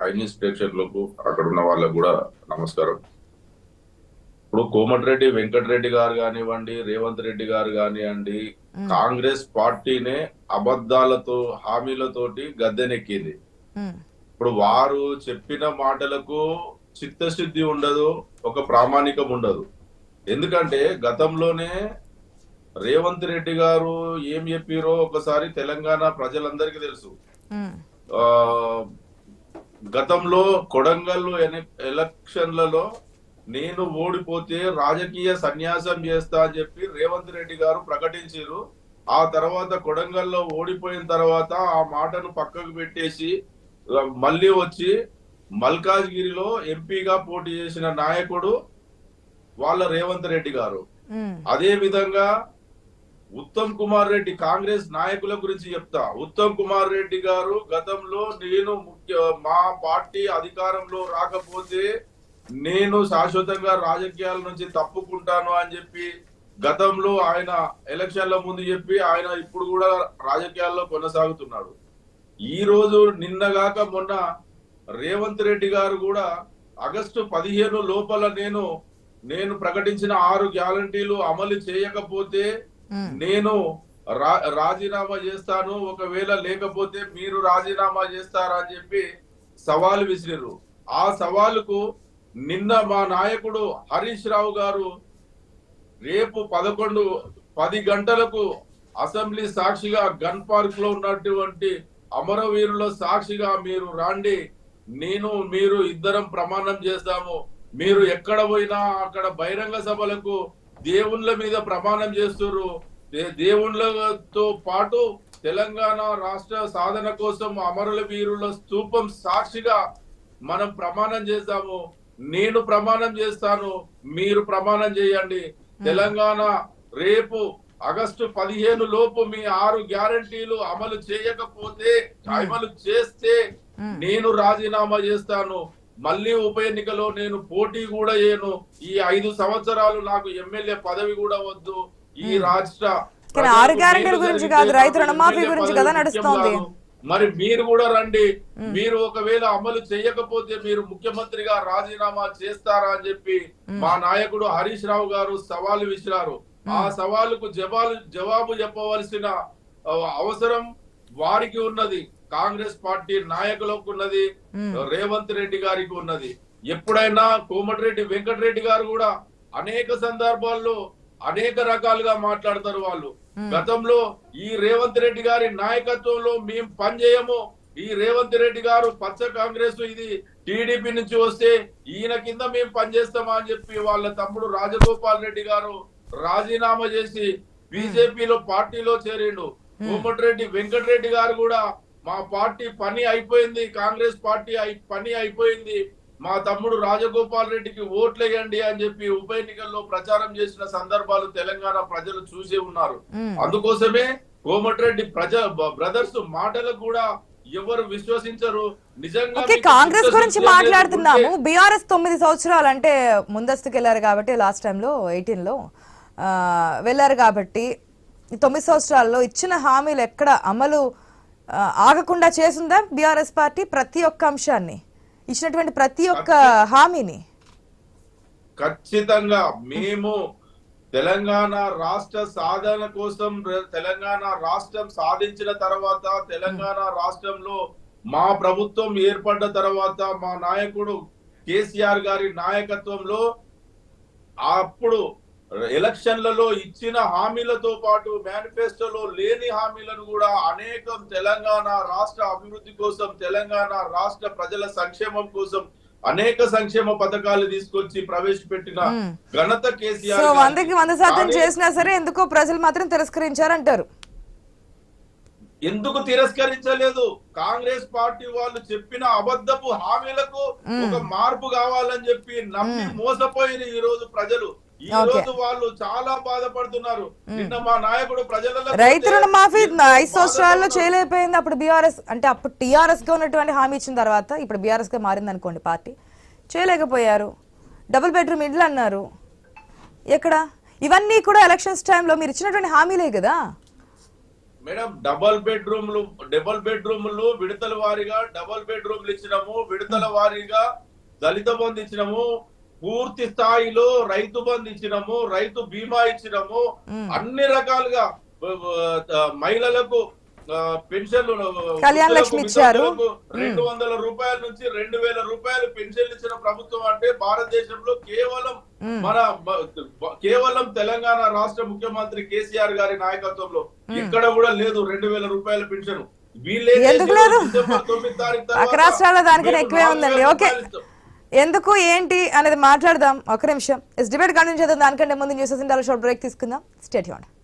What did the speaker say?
High news ప్రేక్షకులకు అక్కడ ఉన్న వాళ్ళకు కూడా నమస్కారం. ఇప్పుడు కోమటిరెడ్డి వెంకటరెడ్డి గారు కానివ్వండి రేవంత్ రెడ్డి గారు కానివ్వండి కాంగ్రెస్ పార్టీనే అబద్ధాలతో హామీలతోటి గద్దెనెక్కింది. ఇప్పుడు వారు చెప్పిన మాటలకు చిత్తశుద్ధి ఉండదు ఒక ప్రామాణికం ఉండదు. ఎందుకంటే గతంలోనే రేవంత్ రెడ్డి గారు ఏం చెప్పిరో ఒకసారి తెలంగాణ ప్రజలందరికీ తెలుసు. గతంలో కొడంగల్ ఎలక్షన్లలో నేను ఓడిపోతే రాజకీయ సన్యాసం చేస్తా అని చెప్పి రేవంత్ రెడ్డి గారు ప్రకటించారు ఆ తర్వాత కొడంగల్లో ఓడిపోయిన తర్వాత ఆ మాటను పక్కకు పెట్టేసి మళ్ళీ వచ్చి మల్కాజ్గిరిలో ఎంపీగా పోటీ చేసిన నాయకుడు వాళ్ళ రేవంత్ రెడ్డి గారు. అదే విధంగా ఉత్తమ్ కుమార్ రెడ్డి కాంగ్రెస్ నాయకుల గురించి చెప్తా. ఉత్తమ్ కుమార్ రెడ్డి గారు గతంలో నేను ముఖ్య మా పార్టీ అధికారంలో రాకపోతే నేను శాశ్వతంగా రాజకీయాల నుంచి తప్పుకుంటాను అని చెప్పి గతంలో ఆయన ఎలక్షన్ల ముందు చెప్పి ఆయన ఇప్పుడు కూడా రాజకీయాల్లో కొనసాగుతున్నాడు. ఈ రోజు నిన్నగాక మొన్న రేవంత్ రెడ్డి గారు కూడా ఆగస్టు పదిహేను లోపల నేను నేను ప్రకటించిన ఆరు గ్యారంటీలు అమలు చేయకపోతే Hmm. నేను రా- రాజీనామా చేస్తాను ఒకవేళ లేకపోతే మీరు రాజీనామా చేస్తారా అని చెప్పి సవాల్ విసిరారు. ఆ సవాలుకు నిన్న మా నాయకుడు హరీష్ రావు గారు రేపు పదకొండు పది గంటలకు అసెంబ్లీ సాక్షిగా గన్ పార్క్లో ఉన్నటువంటి అమరవీరుల సాక్షిగా మీరు రాండి. నేను మీరు ఇద్దరం ప్రమాణం చేస్తాము. మీరు ఎక్కడ పోయినా అక్కడ బహిరంగ సభలకు దేవుళ్ళ మీద ప్రమాణం చేస్తున్నారు దేవుళ్ళతో పాటు తెలంగాణ రాష్ట్ర సాధన కోసం అమరుల వీరుల స్తూపం సాక్షిగా మనం ప్రమాణం చేద్దాము నేను ప్రమాణం చేస్తాను. మీరు ప్రమాణం చేయండి. తెలంగాణ రేపు ఆగస్టు పదిహేను లోపు మీ ఆరు గ్యారంటీలు అమలు చేయకపోతే అమలు చేస్తే. నేను రాజీనామా చేస్తాను. మళ్ళీ ఉప ఎన్నికలో నేను పోటీ కూడా చేయను. ఈ ఐదు సంవత్సరాలు నాకు ఎమ్మెల్యే పదవి కూడా వద్దు. ఈ రాష్ట్ర ఆరు గ్యారెంటీల గురించి కాదు, రైతు రుణమాఫీ గురించి కదా నడుస్తోంది. మరి మీరు కూడా రండి. మీరు ఒకవేళ అమలు చేయకపోతే మీరు ముఖ్యమంత్రిగా రాజీనామా చేస్తారా అని చెప్పి మా నాయకుడు హరీష్ రావు గారు సవాలు విసిరారు. ఆ సవాలుకు జవాబు జవాబు చెప్పవలసిన అవసరం వారికి ఉన్నది. కాంగ్రెస్ పార్టీ నాయకులకు ఉన్నది రేవంత్ రెడ్డి గారికి ఉన్నది. ఎప్పుడైనా కోమటిరెడ్డి వెంకటరెడ్డి గారు కూడా అనేక సందర్భాల్లో అనేక రకాలుగా మాట్లాడతారు వాళ్ళు. గతంలో ఈ రేవంత్ రెడ్డి గారి నాయకత్వంలో మేము పనిచేయము ఈ రేవంత్ రెడ్డి గారు పచ్చ కాంగ్రెస్ ఇది టీడీపీ నుంచి వస్తే ఈయన కింద మేము పనిచేస్తామా అని చెప్పి వాళ్ళ తమ్ముడు రాజగోపాల్ రెడ్డి గారు రాజీనామా చేసి బీజేపీలో పార్టీలో చేరిండు. కోమటిరెడ్డి వెంకటరెడ్డి గారు కూడా మా పార్టీ పని అయిపోయింది కాంగ్రెస్ పార్టీ అయి- పని అయిపోయింది. మా తమ్ముడు రాజగోపాల్ రెడ్డికి ఓట్లేయండి అని చెప్పి ఉప ఎన్నికల్లో ప్రచారం చేసిన సందర్భాలు తెలంగాణ ప్రజలు చూసే ఉన్నారు. అందుకోసమే కోమటిరెడ్డి ప్రజ బ్రదర్స్ మాటలకు కూడా ఎవరు విశ్వసించరు. నిజంగా కాంగ్రెస్ గురించి మాట్లాడుతున్నాము. బీఆర్ఎస్ తొమ్మిది సంవత్సరాలు అంటే ముందస్తుకు వెళ్ళారు కాబట్టి లాస్ట్ టైంలో ఎయిటీన్లో వెళ్ళారు కాబట్టి తొమ్మిది సంవత్సరాల్లో ఇచ్చిన హామీలు ఎక్కడ అమలు ఆగకుండా చేసిందా బీఆర్ఎస్ పార్టీ ప్రతి ఒక్క అంశాన్ని? ఇచ్చినటువంటి ప్రతి ఒక్క హామీని? ఖచ్చితంగా. మేము తెలంగాణ రాష్ట్ర సాధన కోసం తెలంగాణ రాష్ట్రం సాధించిన తర్వాత తెలంగాణ రాష్ట్రంలో మా ప్రభుత్వం ఏర్పడ్డ తర్వాత మా నాయకుడు కేసీఆర్ గారి నాయకత్వంలో అప్పుడు ఎలక్షన్లలో ఇచ్చిన హామీలతో పాటు మేనిఫెస్టోలో లేని హామీలను కూడా అనేకం తెలంగాణ రాష్ట్ర అభివృద్ధి కోసం తెలంగాణ రాష్ట్ర ప్రజల సంక్షేమం కోసం అనేక సంక్షేమ పథకాలు తీసుకొచ్చి ప్రవేశపెట్టిన. ఘనత కేసీఆర్ గారిది. వందకి వంద శాతం చేసినా సరే ఎందుకో ప్రజలు మాత్రం తిరస్కరించారంటారు. ఎందుకు తిరస్కరించలేదు? కాంగ్రెస్ పార్టీ వాళ్ళు చెప్పిన అబద్ధపు హామీలకు ఒక మార్పు కావాలని చెప్పి నమ్మి మోసపోయిన ఈ రోజు ప్రజలు. ఈ. రోజు వాళ్ళు చాలా బాధపడుతున్నారు. నిన్న మా నాయకుడు ప్రజలలో రైతు రుణమాఫీ ఐదు. సంవత్సరాల్లో చేయలేకపోయింది. అప్పుడు బీఆర్ఎస్ అంటే అప్పుడు టీఆర్ఎస్గా ఉన్నటువంటి హామీ ఇచ్చిన తర్వాత ఇప్పుడు బీఆర్ఎస్గా మారింది అనుకోండి పార్టీ. చేయలేకపోయారు. డబుల్ బెడ్రూమ్ ఇండ్లు అన్నారు. ఎక్కడ? ఇవన్నీ కూడా ఎలక్షన్స్ టైంలో మీరు ఇచ్చినటువంటి హామీలే కదా. మేడం డబల్ బెడ్రూమ్లు డబల్ బెడ్రూమ్లు విడతల వారీగా డబల్ బెడ్రూమ్లు ఇచ్చినాము. విడతల వారీగా దళిత బంధు ఇచ్చినాము. పూర్తి స్థాయిలో రైతు బంధు ఇచ్చినాము రైతు బీమా ఇచ్చినాము. అన్ని రకాలుగా మహిళలకు పెన్షన్లు కళ్యాణ్ లక్ష్మి ఇచ్చారు. రెండు వందల రూపాయల నుంచి రెండు వేల రూపాయలు పెన్షన్లు ఇచ్చిన ప్రభుత్వం అంటే భారతదేశంలో కేవలం. మన కేవలం తెలంగాణ రాష్ట్ర ముఖ్యమంత్రి కేసీఆర్ గారి నాయకత్వంలో ఎక్కడ కూడా లేదు రెండు వేల రూపాయల పెన్షన్ వీళ్ళే తొమ్మిది తారీఖు రాష్ట్రాల్లో దానికన్నా ఎక్కువే ఉందండి ఓకే. ఎందుకు ఏంటి అనేది మాట్లాడదాం. ఒక నిమిషం. డిబేట్ కంటిన్యూ చేద్దాం దానికంటే ముందు న్యూస్ ఇండియాలో షార్ట్ బ్రేక్ తీసుకుందాం. స్టేట్ యూన్